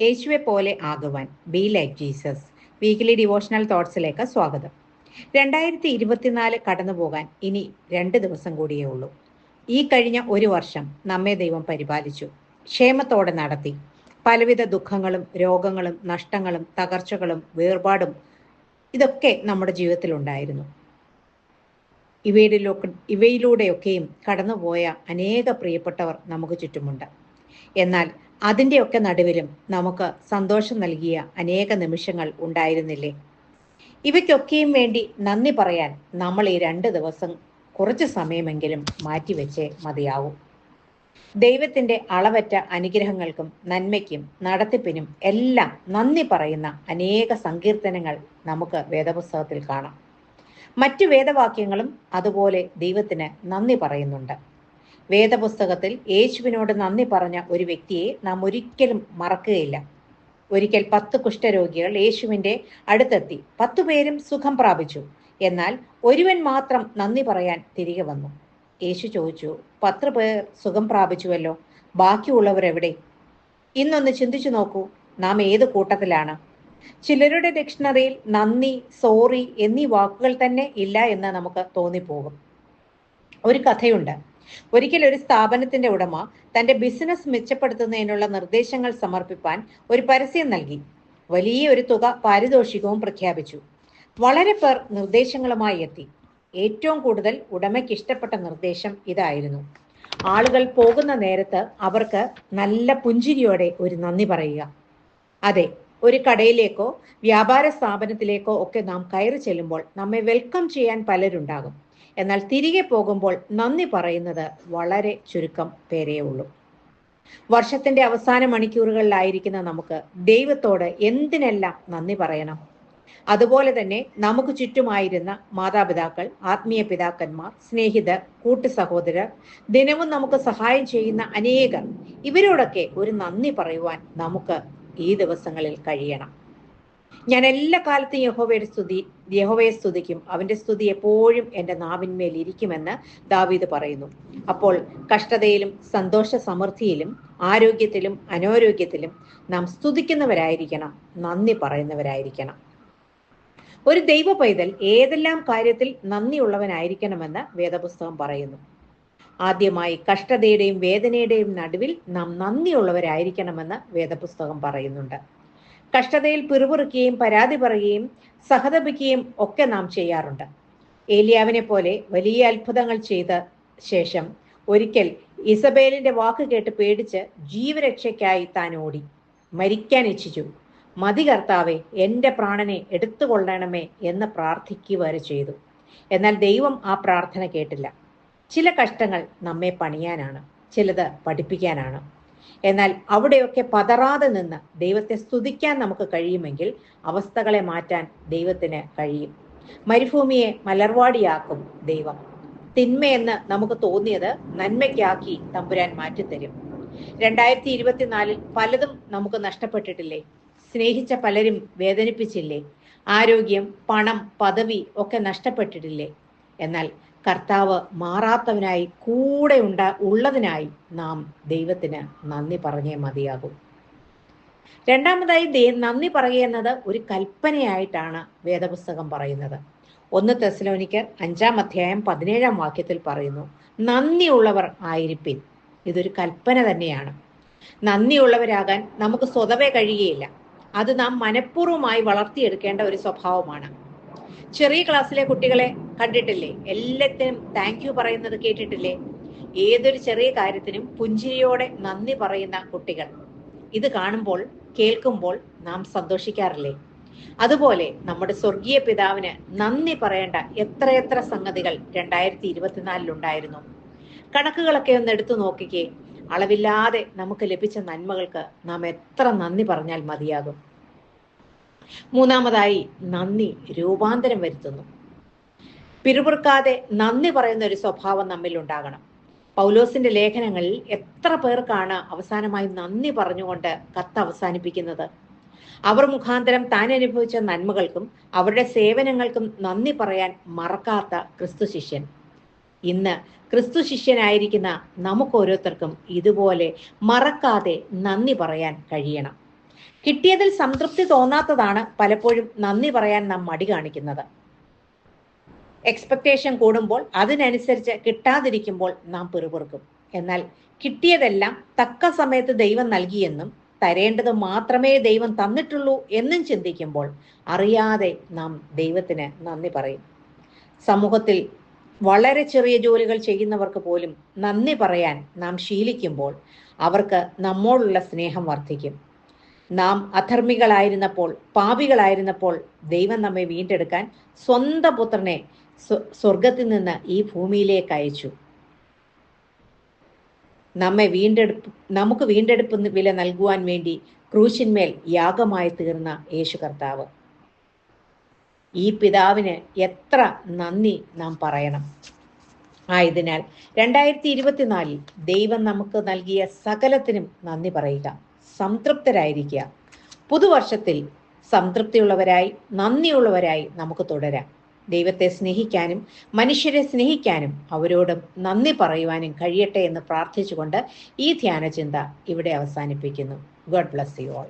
യേശുവെ പോലെ ആകുവാൻ be like Jesus weekly devotional തോട്ട്സിലേക്ക് സ്വാഗതം. രണ്ടായിരത്തി ഇരുപത്തിനാല് കടന്നു പോകാൻ ഇനി രണ്ട് ദിവസം കൂടിയേ ഉള്ളൂ. ഈ കഴിഞ്ഞ ഒരു വർഷം നമ്മെ ദൈവം പരിപാലിച്ചു. ക്ഷേമത്തോടെ നടത്തി. പലവിധ ദുഃഖങ്ങളും രോഗങ്ങളും നഷ്ടങ്ങളും തകർച്ചകളും വേർപാടും ഇതൊക്കെ നമ്മുടെ ജീവിതത്തിൽ ഉണ്ടായിരുന്നു. ഇവയിലൊക്കെ ഇവയിലൂടെയൊക്കെയും കടന്നുപോയ അനേക പ്രിയപ്പെട്ടവർ നമുക്ക് ചുറ്റുമുണ്ട്. എന്നാൽ അതിന്റെയൊക്കെ നടുവിലും നമുക്ക് സന്തോഷം നൽകിയ അനേക നിമിഷങ്ങൾ ഉണ്ടായിരുന്നില്ലേ? ഇവയ്ക്കൊക്കെയും വേണ്ടി നന്ദി പറയാൻ നമ്മൾ ഈ രണ്ട് ദിവസം കുറച്ച് സമയമെങ്കിലും മാറ്റിവെച്ചേ മതിയാവും. ദൈവത്തിന്റെ അളവറ്റ അനുഗ്രഹങ്ങൾക്കും നന്മയ്ക്കും നടത്തിപ്പിനും എല്ലാം നന്ദി പറയുന്ന അനേക സങ്കീർത്തനങ്ങൾ നമുക്ക് വേദപുസ്തകത്തിൽ കാണാം. മറ്റു വേദവാക്യങ്ങളും അതുപോലെ ദൈവത്തിന് നന്ദി പറയുന്നുണ്ട്. വേദപുസ്തകത്തിൽ യേശുവിനോട് നന്ദി പറഞ്ഞ ഒരു വ്യക്തിയെ നാം ഒരിക്കലും മറക്കുകയില്ല. ഒരിക്കൽ പത്ത് കുഷ്ഠരോഗികൾ യേശുവിന്റെ അടുത്തെത്തി. പത്തു പേരും സുഖം പ്രാപിച്ചു. എന്നാൽ ഒരുവൻ മാത്രം നന്ദി പറയാൻ തിരികെ വന്നു. യേശു ചോദിച്ചു പത്ത് പേർ സുഖം പ്രാപിച്ചുവല്ലോ? ബാക്കിയുള്ളവരെവിടെ ഇന്നൊന്ന് ചിന്തിച്ചു നോക്കൂ. നാം ഏത് കൂട്ടത്തിലാണ്? ചിലരുടെ ഡിക്ഷണറിയിൽ നന്ദി സോറി എന്നീ വാക്കുകൾ തന്നെ ഇല്ല എന്ന് നമുക്ക് തോന്നിപ്പോകും. ഒരു കഥയുണ്ട്. ഒരിക്കൽ ഒരു സ്ഥാപനത്തിന്റെ ഉടമ തന്റെ ബിസിനസ് മെച്ചപ്പെടുത്തുന്നതിനുള്ള നിർദ്ദേശങ്ങൾ സമർപ്പിക്കാൻ ഒരു പരസ്യം നൽകി. വലിയ ഒരു തുക പാരിതോഷികവും പ്രഖ്യാപിച്ചു. വളരെ പേർ നിർദ്ദേശങ്ങളുമായി എത്തി. ഏറ്റവും കൂടുതൽ ഉടമയ്ക്ക് ഇഷ്ടപ്പെട്ട നിർദ്ദേശം ഇതായിരുന്നു. ആളുകൾ പോകുന്ന നേരത്ത് അവർക്ക് നല്ല പുഞ്ചിരിയോടെ ഒരു നന്ദി പറയുക. അതെ ഒരു കടയിലേക്കോ വ്യാപാര സ്ഥാപനത്തിലേക്കോ ഒക്കെ നാം കയറി ചെല്ലുമ്പോൾ നമ്മെ വെൽക്കം ചെയ്യാൻ പലരുണ്ടാകും. എന്നാൽ തിരികെ പോകുമ്പോൾ നന്ദി പറയുന്നത് വളരെ ചുരുക്കം പേരേ ഉള്ളൂ. വർഷത്തിന്റെ അവസാന മണിക്കൂറുകളിലായിരിക്കുന്ന നമുക്ക് ദൈവത്തോട് എന്തിനെല്ലാം നന്ദി പറയണം? അതുപോലെ തന്നെ നമുക്ക് ചുറ്റുമായിരുന്ന മാതാപിതാക്കൾ ആത്മീയ പിതാക്കന്മാർ സ്നേഹിതർ കൂട്ടു സഹോദരർ ദിനവും നമുക്ക് സഹായം ചെയ്യുന്ന അനേകർ ഇവരോടൊക്കെ ഒരു നന്ദി പറയുവാൻ നമുക്ക് ഈ ദിവസങ്ങളിൽ കഴിയണം. ഞാൻ എല്ലാ കാലത്തും യഹോവയുടെ സ്തുതി യഹോവയെ സ്തുതിക്കും. അവന്റെ സ്തുതി എപ്പോഴും എന്റെ നാവിന്മേൽ ഇരിക്കുമെന്ന് ദാവീദ് പറയുന്നു. അപ്പോൾ കഷ്ടതയിലും സന്തോഷ സമൃദ്ധിയിലും ആരോഗ്യത്തിലും അനാരോഗ്യത്തിലും നാം സ്തുതിക്കുന്നവരായിരിക്കണം നന്ദി പറയുന്നവരായിരിക്കണം. ഒരു ദൈവ പൈതൽ ഏതെല്ലാം കാര്യത്തിൽ നന്ദിയുള്ളവനായിരിക്കണമെന്ന് വേദപുസ്തകം പറയുന്നു. ആദ്യമായി കഷ്ടതയുടെയും വേദനയുടെയും നടുവിൽ നാം നന്ദിയുള്ളവരായിരിക്കണമെന്ന് വേദപുസ്തകം പറയുന്നുണ്ട്. കഷ്ടതയിൽ പിറുപിറുക്കുകയും പരാതി പറയുകയും സഹതപിക്കുകയും ഒക്കെ നാം ചെയ്യാറുണ്ട്. ഏലിയാവിനെ പോലെ വലിയ അത്ഭുതങ്ങൾ ചെയ്ത ശേഷം ഒരിക്കൽ ഇസബേലിന്റെ വാക്ക് കേട്ട് പേടിച്ച് ജീവരക്ഷയ്ക്കായി താൻ ഓടി. മരിക്കാൻ ഇച്ഛിച്ചു. മതി കർത്താവെ എന്റെ പ്രാണനെ എടുത്തുകൊള്ളണമേ എന്ന് പ്രാർത്ഥിക്കുക വരെ ചെയ്തു. എന്നാൽ ദൈവം ആ പ്രാർത്ഥന കേട്ടില്ല. ചില കഷ്ടങ്ങൾ നമ്മെ പണിയാനാണ് ചിലത് പഠിപ്പിക്കാനാണ്. എന്നാൽ അവിടെയൊക്കെ പതറാതെ നിന്ന് ദൈവത്തെ സ്തുതിക്കാൻ നമുക്ക് കഴിയുമെങ്കിൽ അവസ്ഥകളെ മാറ്റാൻ ദൈവത്തിന് കഴിയും. മരുഭൂമിയെ മലർവാടിയാക്കും ദൈവം. തിന്മയെന്ന് നമുക്ക് തോന്നിയത് നന്മയ്ക്കാക്കി തമ്പുരാൻ മാറ്റിത്തരും. രണ്ടായിരത്തി ഇരുപത്തിനാലിൽ പലതും നമുക്ക് നഷ്ടപ്പെട്ടിട്ടില്ലേ? സ്നേഹിച്ച പലരും വേദനിപ്പിച്ചില്ലേ? ആരോഗ്യം പണം പദവി ഒക്കെ നഷ്ടപ്പെട്ടിട്ടില്ലേ? എന്നാൽ കർത്താവ് മാറാത്തവനായി കൂടെ ഉണ്ട ഉള്ളതിനായി നാം ദൈവത്തിന് നന്ദി പറഞ്ഞേ മതിയാകും. രണ്ടാമതായി നന്ദി പറയുന്നത് ഒരു കൽപ്പനയായിട്ടാണ് വേദപുസ്തകം പറയുന്നത്. ഒന്ന് തെസ്ലോനിക്കർ അഞ്ചാം അധ്യായം പതിനേഴാം വാക്യത്തിൽ പറയുന്നു നന്ദിയുള്ളവർ ആയിരിപ്പിൻ. ഇതൊരു കൽപ്പന തന്നെയാണ്. നന്ദിയുള്ളവരാകാൻ നമുക്ക് സ്വതവേ കഴിയുകയില്ല. അത് നാം മനഃപൂർവമായി വളർത്തിയെടുക്കേണ്ട ഒരു സ്വഭാവമാണ്. ചെറിയ ക്ലാസ്സിലെ കുട്ടികളെ കണ്ടിട്ടില്ലേ? എല്ലാത്തിനും താങ്ക് യു പറയുന്നത് കേട്ടിട്ടില്ലേ? ഏതൊരു ചെറിയ കാര്യത്തിനും പുഞ്ചിരിയോടെ നന്ദി പറയുന്ന കുട്ടികൾ. ഇത് കാണുമ്പോൾ കേൾക്കുമ്പോൾ നാം സന്തോഷിക്കാറില്ലേ? അതുപോലെ നമ്മുടെ സ്വർഗീയ പിതാവിന് നന്ദി പറയേണ്ട എത്രയെത്ര സംഗതികൾ രണ്ടായിരത്തി ഇരുപത്തിനാലിലുണ്ടായിരുന്നു കണക്കുകളൊക്കെ ഒന്ന് എടുത്തു നോക്കിക്കേ. അളവില്ലാതെ നമുക്ക് ലഭിച്ച നന്മകൾക്ക് നാം എത്ര നന്ദി പറഞ്ഞാൽ മതിയാകും. മൂന്നാമതായി നന്ദി രൂപാന്തരം വരുത്തുന്നു. പിറുപിറുക്കാതെ നന്ദി പറയുന്ന ഒരു സ്വഭാവം നമ്മിൽ ഉണ്ടാകണം. പൗലോസിന്റെ ലേഖനങ്ങളിൽ എത്ര പേർക്കാണ് അവസാനമായി നന്ദി പറഞ്ഞുകൊണ്ട് കത്ത് അവസാനിപ്പിക്കുന്നത്? അവർ മുഖാന്തരം താൻ അനുഭവിച്ച നന്മകൾക്കും അവരുടെ സേവനങ്ങൾക്കും നന്ദി പറയാൻ മറക്കാത്ത ക്രിസ്തു ശിഷ്യൻ. ഇന്ന് ക്രിസ്തു ശിഷ്യനായിരിക്കുന്ന നമുക്ക് ഓരോരുത്തർക്കും ഇതുപോലെ മറക്കാതെ നന്ദി പറയാൻ കഴിയണം. കിട്ടിയതിൽ സംതൃപ്തി തോന്നാത്തതാണ് പലപ്പോഴും നന്ദി പറയാൻ നാം മടി കാണിക്കുന്നത്. എക്സ്പെക്ടേഷൻ കൂടുമ്പോൾ അതിനനുസരിച്ച് കിട്ടാതിരിക്കുമ്പോൾ നാം പിറുപിറുക്കും. എന്നാൽ കിട്ടിയതെല്ലാം തക്ക സമയത്ത് ദൈവം നൽകിയെന്നും തരേണ്ടത് മാത്രമേ ദൈവം തന്നിട്ടുള്ളൂ എന്നും ചിന്തിക്കുമ്പോൾ അറിയാതെ നാം ദൈവത്തിന് നന്ദി പറയും. സമൂഹത്തിൽ വളരെ ചെറിയ ജോലികൾ ചെയ്യുന്നവർക്ക് പോലും നന്ദി പറയാൻ നാം ശീലിക്കുമ്പോൾ അവർക്ക് നമ്മോടുള്ള സ്നേഹം വർദ്ധിക്കും. നാം അധർമ്മികളായിരുന്നപ്പോൾ പാപികളായിരുന്നപ്പോൾ ദൈവം നമ്മെ വീണ്ടെടുക്കാൻ സ്വന്തം പുത്രനെ സ്വ- സ്വർഗത്തിൽ നിന്ന് ഈ ഭൂമിയിലേക്ക് അയച്ചു. നമ്മെ വീണ്ടെടുപ്പ് നമുക്ക് വീണ്ടെടുപ്പ് വില നൽകുവാൻ വേണ്ടി ക്രൂശിന്മേൽ യാഗമായി തീർന്ന യേശു കർത്താവ്. ഈ പിതാവിന് എത്ര നന്ദി നാം പറയണം. ആയതിനാൽ രണ്ടായിരത്തി ഇരുപത്തിനാലിൽ ദൈവം നമുക്ക് നൽകിയ സകലത്തിനും നന്ദി പറയുക. സംതൃപ്തരായിരിക്കുക. പുതുവർഷത്തിൽ സംതൃപ്തിയുള്ളവരായി നന്ദിയുള്ളവരായി നമുക്ക് തുടരാം. ദൈവത്തെ സ്നേഹിക്കാനും മനുഷ്യരെ സ്നേഹിക്കാനും അവരോട് നന്ദി പറയുവാനും കഴിയട്ടെ എന്ന് പ്രാർത്ഥിച്ചുകൊണ്ട് ഈ ധ്യാനചിന്ത ഇവിടെ അവസാനിപ്പിക്കുന്നു. God bless you all